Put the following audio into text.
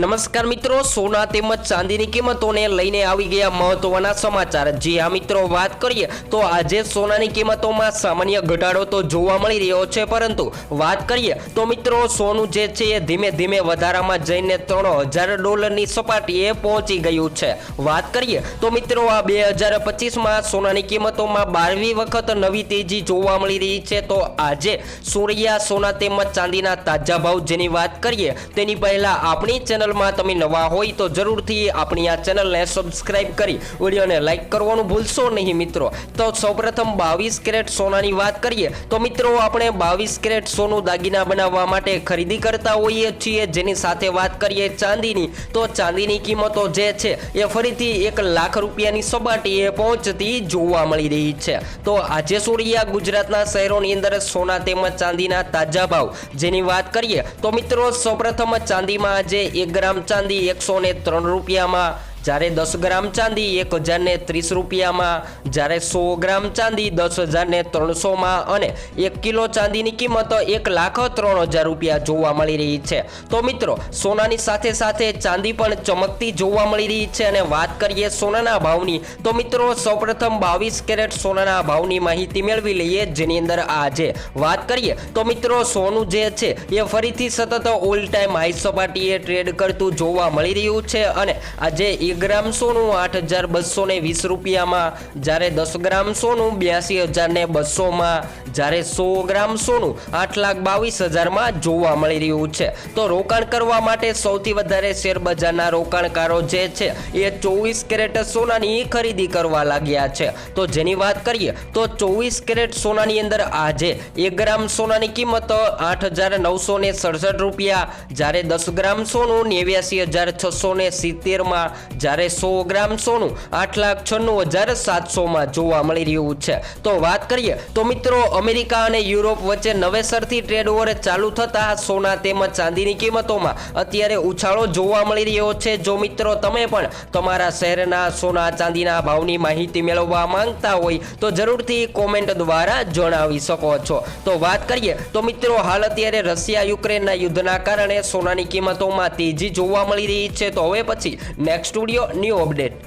નમસ્કાર મિત્રો, સોના તેમજ ચાંદીની કિંમતોને લઈને આવી ગયા મહત્વના સમાચાર. જી હા મિત્રો, વાત કરીએ તો આજે સોનાની કિંમતોમાં સામાન્ય ઘટાડો તો જોવા મળી રહ્યો છે, પરંતુ વાત કરીએ તો મિત્રો, સોનું જે છે એ ધીમે ધીમે વધારામાં જઈને ત્રણ હજાર ડોલરની સપાટીએ પહોંચી ગયું છે. વાત કરીએ તો મિત્રો, આ બે હજાર પચીસમાં સોનાની કિંમતોમાં બારમી વખત નવી તેજી જોવા મળી રહી છે. તો આજે સૂર્યા સોના તેમજ ચાંદીના તાજા ભાવ જેની વાત કરીએ, તેની પહેલા આપણી ચેનલમાં તમે નવા હોય તો જરૂરથી આપણી આ ચેનલને સબસ્ક્રાઇબ કરી, વિડીયોને લાઇક કરવાનું ભૂલશો નહીં મિત્રો. તો સૌપ્રથમ બાવીસ કેરેટ સોનાની વાત કરીએ, તો મિત્રો આપણે બાવીસ કેરેટ સોનું દાગીના બનાવવા માટે ખરીદી કરતા હોઈએ છીએ. જેની સાથે વાત કરીએ ચાંદીની, તો ચાંદીની કિંમતો જે છે, એ ફરીથી એક લાખ રૂપિયાની સપાટીએ પહોંચતી જોવા મળી રહી છે. તો આજે સૂર્યા ગુજરાતના શહેરોની અંદર સોના તેમજ ચાંદીના તાજા ભાવ. જેની વાત કરીએ, તો મિત્રો સૌપ્રથમ ચાંદીમાં આજે એક ગ્રામ ચાંદી એકસો ત્રણ રૂપિયામાં જ્યારે દસ ગ્રામ ચાંદી એક હજારને ત્રીસ રૂપિયામાં, જ્યારે સો ગ્રામ ચાંદી દસ હજારને ત્રણસોમાં અને એક કિલો ચાંદીની કિંમત એક લાખ ત્રણ હજાર રૂપિયા જોવા મળી રહી છે. તો મિત્રો, સોનાની સાથે સાથે ચાંદી પણ ચમકતી જોવા મળી રહી છે અને વાત કરીએ સોનાના ભાવની, તો મિત્રો, સૌપ્રથમ બાવીસ કેરેટ સોનાના ભાવની માહિતી મેળવી લઈએ જેની અંદર આજે વાત કરીએ, તો મિત્રો, સોનું જે છે એ ફરીથી સતત ઓલ ટાઈમ હાઈ સપાટીએ ટ્રેડ કરતું જોવા મળી રહ્યું છે અને આજે એક ગ્રામ સોનું આઠ હજાર બસો ને વીસ રૂપિયામાં, જ્યારે દસ ગ્રામ સોનું બ્યાસી હજાર ને બસોમાં જ્યારે સો ગ્રામ સોનું આઠ લાખ બાવીસ હજારમાં જોવા મળી રહ્યું છે. તો રોકાણ કરવા માટે સૌથી વધારે શેર બજારના રોકાણકારો જે છે, એ ચોવીસ કેરેટ સોનાની ખરીદી કરવા લાગ્યા છે. તો જેની વાત કરીએ, તો ચોવીસ કેરેટ સોનાની અંદર આજે એક ગ્રામ સોનાની કિંમત આઠ હજાર નવસો ને સડસઠ રૂપિયા, જ્યારે દસ ગ્રામ સોનું નેવ્યાસી હજાર છસો ને સિત્તેરમાં જ્યારે સો ગ્રામ સોનું આઠ લાખ છન્નું હજાર સાતસોમાં જોવા મળી રહ્યું છે. તો વાત કરીએ, તો મિત્રો અમેરિકા અને યુરોપ વચ્ચે નવેસરથી ટ્રેડ ઓવર ચાલુ થતા સોના તેમજ ચાંદીની કિંમતોમાં અત્યારે ઉછાળો જોવા મળી રહ્યો છે. જો મિત્રો તમે પણ તમારા શહેરના સોના ચાંદીના ભાવની માહિતી મેળવવા માંગતા હોય, તો જરૂરથી કોમેન્ટ દ્વારા જણાવી શકો છો. તો વાત કરીએ, તો મિત્રો હાલ અત્યારે રશિયા યુક્રેનના યુદ્ધના કારણે સોનાની કિંમતોમાં તેજી જોવા મળી રહી છે. તો હવે પછી નેક્સ્ટ સ્ટુડિયો ન્યૂ અપડેટ